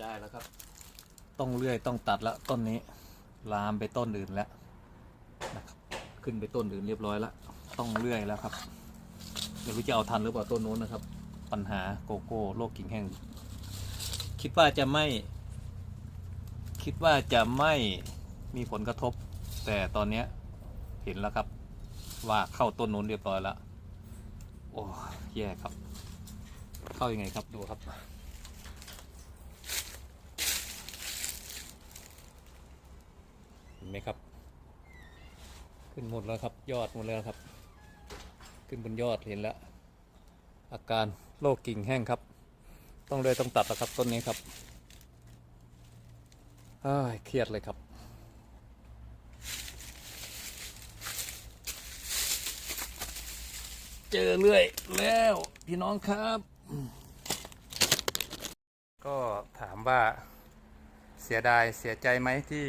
ได้แล้วครับ ต้องเลื่อยต้องตัดแล้วต้นนี้ ลามไปต้นอื่นแล้วนะครับขึ้นไปต้นอื่นเรียบร้อยแล้วต้องเลื่อยแล้วครับเดี๋ยวจะเอาทันหรือเปล่าต้นโน้นนะครับ ปัญหาโกโก้โรคกิ่งแห้งคิดว่าจะไม่ คิดว่าจะไม่มีผลกระทบ แต่ตอนเนี้ยเห็นแล้วครับ ว่าเข้าต้นโน้นเรียบร้อยแล้วโอ้แย่ครับ เข้ายังไงครับดูครับ ห็นไหมครับ ขึ้นหมดแล้วครับ ยอดหมดแล้วครับ ขึ้นบนยอดเห็นแล้ว อาการโรคกิ่งแห้งครับ ต้องเลยต้องตัดแล้วครับต้นนี้ครับเอ้ยเครียดเลยครับเจอเรื่อยแล้วพี่น้องครับ ก็ถามว่าเสียดายเสียใจไหมที่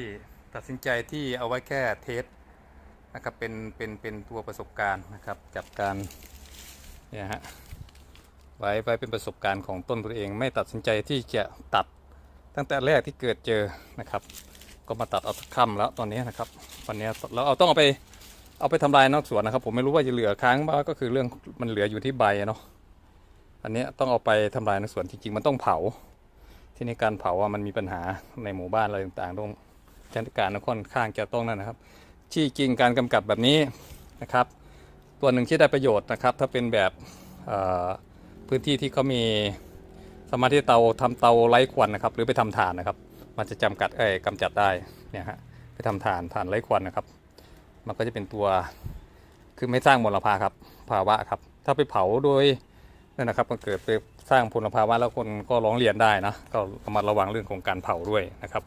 ตัดสินใจที่เอาไว้แค่เทสนะครับเป็นเป็นเป็นตัวประสบการณ์นะครับกับการเนี่ยฮะไว้ไว้เป็นประสบการณ์ของต้นตัวเอง ไม่ตัดสินใจที่จะตัดตั้งแต่แรกที่เกิดเจอนะครับ ก็มาตัดเอาสักค่ำแล้วตอนนี้นะครับวันนี้เราเอาต้องเอาไปเอาไปทำลายนอกสวนนะครับ ผมไม่รู้ว่าจะเหลือค้างบ้างก็คือเรื่องมันเหลืออยู่ที่ใบเนาะอันนี้ต้องเอาไปทำลายในสวนจริงๆ มันต้องเผา ที่ในการเผาอะมันมีปัญหาในหมู่บ้านอะไรต่างๆต้อง จัดการค่อนข้างจะต้องนั่นนะครับ ที่จริงการกำกับแบบนี้นะครับ ตัวหนึ่งที่ได้ประโยชน์นะครับ ถ้าเป็นแบบพื้นที่ที่เขามีสมารถที่เตาทำเตาไร้ควันนะครับ หรือไปทำถ่านนะครับ มันจะจำกัดเอ้ยกำจัดได้เนี่ยฮะไปทำถ่านถ่านไร้ควันนะครับ มันก็จะเป็นตัวคือไม่สร้างมลภาวะครับภาวะครับ ถ้าไปเผาโดยนั่นนะครับมันเกิดไป สร้างมลภาวะแล้วคนก็ร้องเรียนได้นะ ก็ระมัดระวังเรื่องของการเผาด้วยนะครับ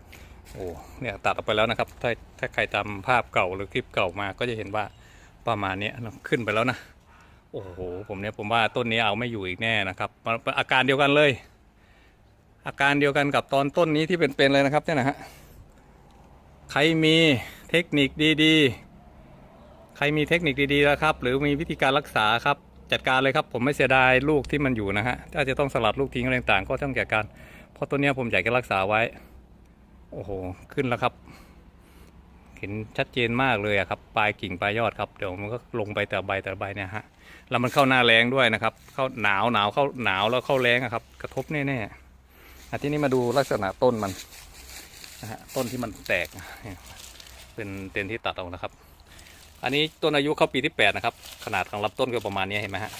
โอ้เนี่ยตัดออกไปแล้วนะครับ ถ้าถ้าใครจำภาพเก่าหรือคลิปเก่ามาก็จะเห็นว่าประมาณนี้ขึ้นไปแล้วนะโอ้โหผมเนี่ยผมว่าต้นนี้เอาไม่อยู่อีกแน่นะครับอาการเดียวกันเลย อาการเดียวกันกับตอนต้นนี้ที่เป็นๆเลยนะครับเนี่ยนะฮะใครมีเทคนิคดีๆ ใครมีเทคนิคดีๆแล้วครับ หรือมีวิธีการรักษาครับ จัดการเลยครับ ผมไม่เสียดายลูกที่มันอยู่นะฮะถ้าจะต้องสลัดลูกทิ้งอะไรต่างๆก็ต้องจัดการ เพราะตัวเนี้ยผมอยากจะรักษาไว้ โอ้โห ขึ้นแล้วครับ เห็นชัดเจนมากเลยอะครับ ปลายกิ่งปลายยอดครับเดี๋ยวมันก็ลงไปแต่ใบแต่ใบเนี่ยฮะแล้วมันเข้าหน้าแรงด้วยนะครับ เข้าหนาวหนาวเข้าหนาวแล้วเข้าแรงอะครับ กระทบแน่ๆอะที่นี้มาดูลักษณะต้นมันนะฮะต้นที่มันแตกเนี่ยเป็นเต็นที่ตัดออกนะครับ อันนี้ต้นอายุเข้าปีที่แปดนะครับ ขนาดของลำต้นก็ประมาณนี้เห็นไหมฮะ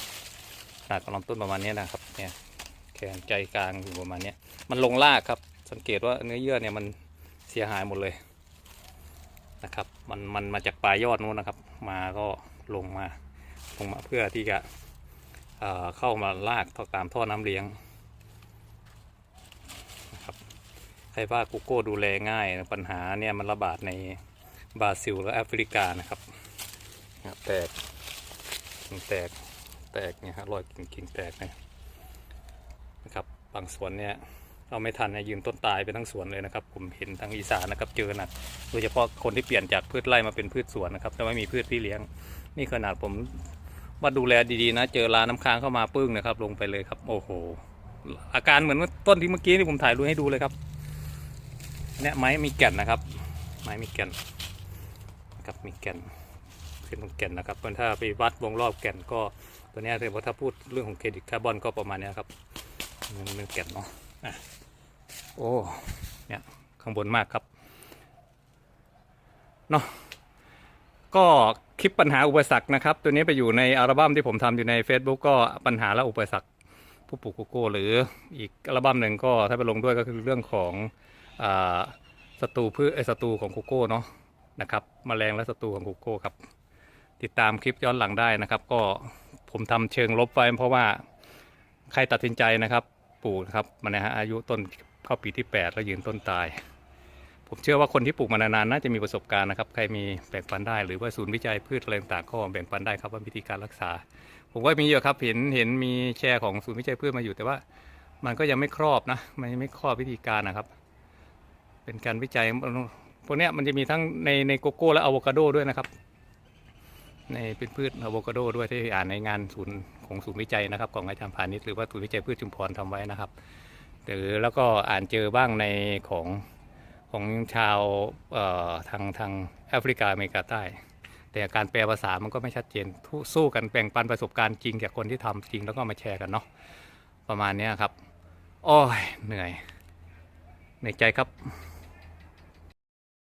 ขนาดของลำต้นประมาณนี้นะครับ เนี่ยแขนใจกลางอยู่ประมาณนี้มันลงรากครับ สังเกตว่าเนื้อเยื่อเนี่ยมันเสียหายหมดเลยนะครับ มันมันมาจากปลายยอดนู้นนะครับ มาก็ลงมาลงมาเพื่อที่จะเเข้ามาลากตามท่อน้ำเลี้ยงนะครับใครว่ากูโก้ดูแลง่าย ปัญหาเนี่ยมันระบาดในบราซิลและแอฟริกานะครับ นะครับแตกกิ่งแตกแตกเนี่ยฮะรอยกิ่งกิ่งแตกเนี่ยนะครับบางสวนเนี่ยเอาไม่ทันเนี่ยยืนต้นตายไปทั้งสวนเลยนะครับ ผมเห็นทางอีสานนะครับเจอหนักโดยเฉพาะคนที่เปลี่ยนจากพืชไร่มาเป็นพืชสวนนะครับแต่ไม่มีพืชพี่เลี้ยง นี่ขนาดผมว่าดูแลดีๆนะ เจอราน้ำค้างเข้ามาปึ้งนะครับ ลงไปเลยครับโอ้โห อาการเหมือนต้นที่เมื่อกี้ที่ผมถ่ายรูปให้ดูเลยครับเนี่ยไม้มีแก่นนะครับ ไม้มีแก่นนะครับมีแก่น ขึ้นตรงแก่นนะครับเพราะถ้าไปวัดวงรอบแก่นก็ตัวนี้ยเลยว่าถ้าพูดเรื่องของเครดิตคาร์บอนก็ประมาณนี้ครับมันเป็นแก่นเนาะอะโอ้เนี่ยข้างบนมากครับเนาะก็คลิปปัญหาอุปสรรคนะครับ ตัวนี้ไปอยู่ในอัลบั้มที่ผมทำอยู่ใน Facebook ก็ปัญหาและอุปสรรคผู้ปลูกโกโก้หรืออีกอัลบั้มหนึ่งก็ถ้าไปลงด้วยก็คือเรื่องของศัตรูพืชเอศัตรูของโกโก้เนาะนะครับมแมลงและศัตรูของโกโก้ครับ ติดตามคลิปย้อนหลังได้นะครับ ก็ผมทำเชิงลบไว้เพราะว่าใครตัดสินใจนะครับปลูกครับมันนะฮะอายุต้นเข้าปีที่ 8 แล้วยืนต้นตาย ผมเชื่อว่าคนที่ปลูกมานานๆน่าจะมีประสบการณ์นะครับใครมีแบ่งปันได้หรือว่าศูนย์วิจัยพืชอะไรต่างๆก็แบ่งปันได้ครับว่าวิธีการรักษา ผมก็มีเยอะครับเห็นเห็นมีแชร์ของศูนย์วิจัยพืชมาอยู่แต่ว่ามันก็ยังไม่ครอบนะมันยังไม่ครอบวิธีการนะครับ เป็นการวิจัยพวกเนี้ยมันจะมีทั้งในในโกโก้และอะโวคาโดด้วยนะครับ ในเป็นพืชอะโวคาโดด้วยที่อ่านในงานศูนย์ของศูนย์วิจัยนะครับ ของอาจารย์พาณิชย์หรือว่าศูนย์วิจัยพืชชุมพรทำไว้นะครับ หรือแล้วก็อ่านเจอบ้างในของของชาวเออทางทางแอฟริกาอเมริกาใต้ แต่การแปลภาษามันก็ไม่ชัดเจนทุสู้กันแบ่งปันประสบการณ์จริงจากคนที่ทำจริงแล้วก็มาแชร์กันเนาะประมาณนี้ครับ โอ้ยเหนื่อยเหนื่อยใจครับ